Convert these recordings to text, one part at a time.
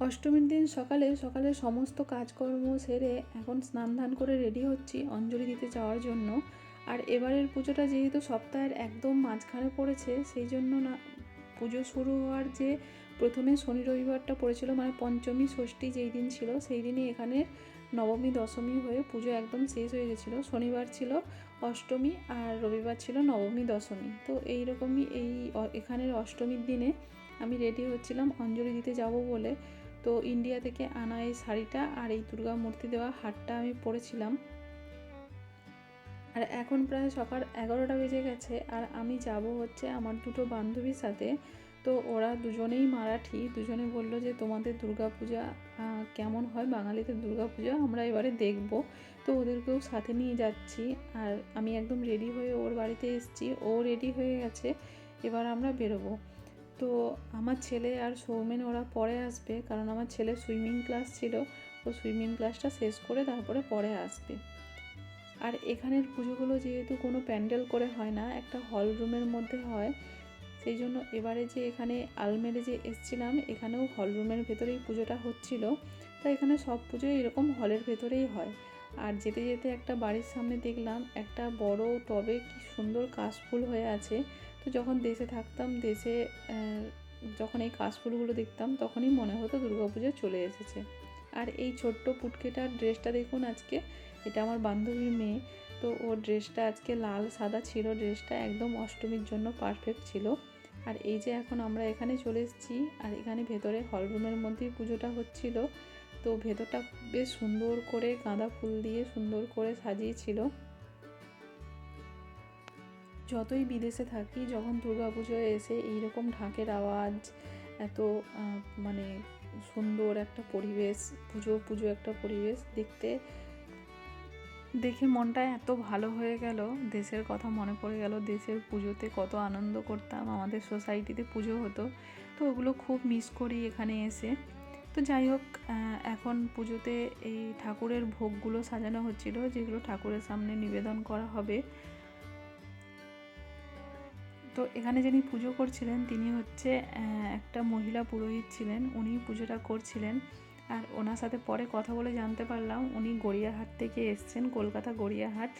অষ্টমীর দিন সকালে সকালে সমস্ত কাজকর্ম সেরে এখন স্নান ধান করে রেডি হচ্ছি অঞ্জলি দিতে যাওয়ার জন্য। আর এবারের পুজোটা যেহেতু সপ্তাহের একদম মাঝখানে পড়েছে, সেই জন্য না, পুজো শুরু হওয়ার যে প্রথমে শনি রবিবারটা পড়েছিল মানে পঞ্চমী, ষষ্ঠী যেই দিন ছিল, সেই দিনই এখানে নবমী, দশমী হয়ে পুজো একদম শেষ হয়ে গেছিল। শনিবার ছিল অষ্টমী আর রবিবার ছিল নবমী, দশমী। তো এই রকমই এই এখানের অষ্টমীর দিনে আমি রেডি হচ্ছিলাম অঞ্জলি দিতে যাব বলে। তো ইন্ডিয়া থেকে আনা এই শাড়িটা আর এই দুর্গা মূর্তি দেওয়া হারটা আমি পরেছিলাম। আর এখন প্রায় সকাল এগারোটা বেজে গেছে আর আমি যাব হচ্ছে আমার দুটো বান্ধবীর সাথে। তো ওরা দুজনেই মারাঠি, দুজনে বলল যে তোমাদের দুর্গাপূজা কেমন হয়? বাঙালিদের দুর্গাপূজা আমরা এবারে দেখব। তো ওদেরকেও সাথে নিয়ে যাচ্ছি আর আমি একদম রেডি হয়ে ওর বাড়িতে এসেছি। ও রেডি হয়ে গেছে। এবার আমরা বেরোবো। তো আমার ছেলে আর সৌমেন, ওরা পরে আসবে কারণ আমার ছেলে সুইমিং ক্লাস ছিল। ও সুইমিং ক্লাসটা শেষ করে তারপরে পরে আসবে। আর এখানের পুজোগুলো যেহেতু কোনো প্যান্ডেল করে হয় না, একটা হল রুমের মধ্যে হয়। সেই জন্য এবারে যে এখানে আলমেরে যে এসছিলাম, এখানেও হল রুমের ভেতরেই পুজোটা হচ্ছিল। তো এখানে সব পুজোই এরকম হলের ভেতরেই হয়। আর যেতে যেতে একটা বাড়ির সামনে দেখলাম একটা বড় টবে কি সুন্দর কাশফুল হয়ে আছে। তো যখন দেশে থাকতাম, দেশে যখন এই কাশফুলগুলো দেখতাম, তখনই মনে হতো দুর্গাপুজো চলে এসেছে। আর এই ছোট্ট পুটকেটার ড্রেসটা দেখুন আজকে, এটা আমার বান্ধবীর মেয়ে। তো ওর ড্রেসটা আজকে লাল, সাদা ছিল, ড্রেসটা একদম অষ্টমীর জন্য পারফেক্ট ছিল। আর এই যে এখন আমরা এখানে চলে এসেছি, আর এখানে ভেতরে হল রুমের মধ্যেই পুজোটা হচ্ছিল। তো ভেতরটা বেশ সুন্দর করে গাঁদা ফুল দিয়ে সুন্দর করে সাজিয়েছিল। যতই বিদেশে থাকি, যখন দুর্গাপুজোয় এসে এইরকম ঢাকের আওয়াজ, এত মানে সুন্দর একটা পরিবেশ, পুজো পুজো একটা পরিবেশ দেখতে, দেখে মনটা এত ভালো হয়ে গেল। দেশের কথা মনে পড়ে গেল, দেশের পুজোতে কত আনন্দ করতাম, আমাদের সোসাইটিতে পুজো হতো। তো ওগুলো খুব মিস করি এখানে এসে। তো যাই হোক এখন পুজোতে এই ঠাকুরের ভোগগুলো সাজানো হচ্ছিল, যেগুলো ঠাকুরের সামনে নিবেদন করা হবে। তো এখানে যিনি পুজো করছিলেন, তিনি হচ্ছে একটা মহিলা পুরোহিত ছিলেন। উনি পুজোটা করছিলেন। আর ওনার সাথে পরে কথা বলে জানতে পারলাম, উনি গড়িয়াহাট থেকে এসছেন, কলকাতা গড়িয়াহাট।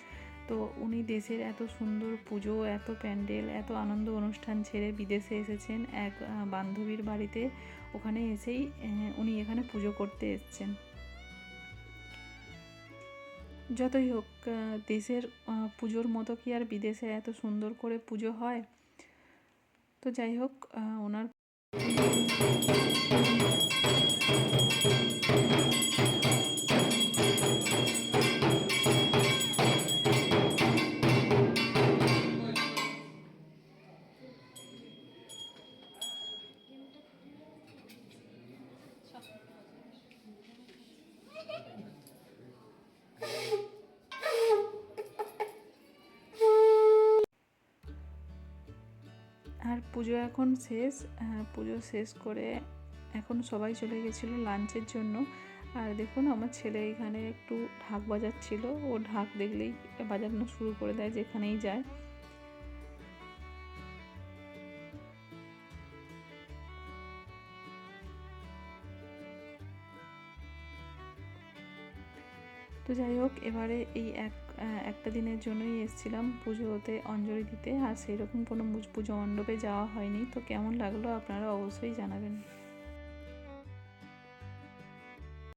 তো উনি দেশের এত সুন্দর পুজো, এত প্যান্ডেল, এত আনন্দ অনুষ্ঠান ছেড়ে বিদেশে এসেছেন। এক বান্ধবীর বাড়িতে ওখানে এসেই উনি এখানে পুজো করতে এসছেন। যতই হোক দেশের পুজোর মতো কি আর বিদেশে এত সুন্দর করে পুজো হয়? তো যাই হোক ওনার আর পুজো এখন শেষ পুজো শেষ করে এখন সবাই চলে গেছিল লাঞ্চের জন্য। আর দেখুন, আমার ছেলে এখানে একটু ঢাক বাজাচ্ছিল। ও ঢাক দেখলেই বাজানো শুরু করে দেয় যেখানেই যায়। তো যাই হোক, এবারে এই এক একটা দিনের জন্যই এসেছিলাম পুজোতে অঞ্জলি দিতে, আর সেরকম কোনো পুজো মণ্ডপে যাওয়া হয়নি। তো কেমন লাগল আপনারা অবশ্যই জানাবেন।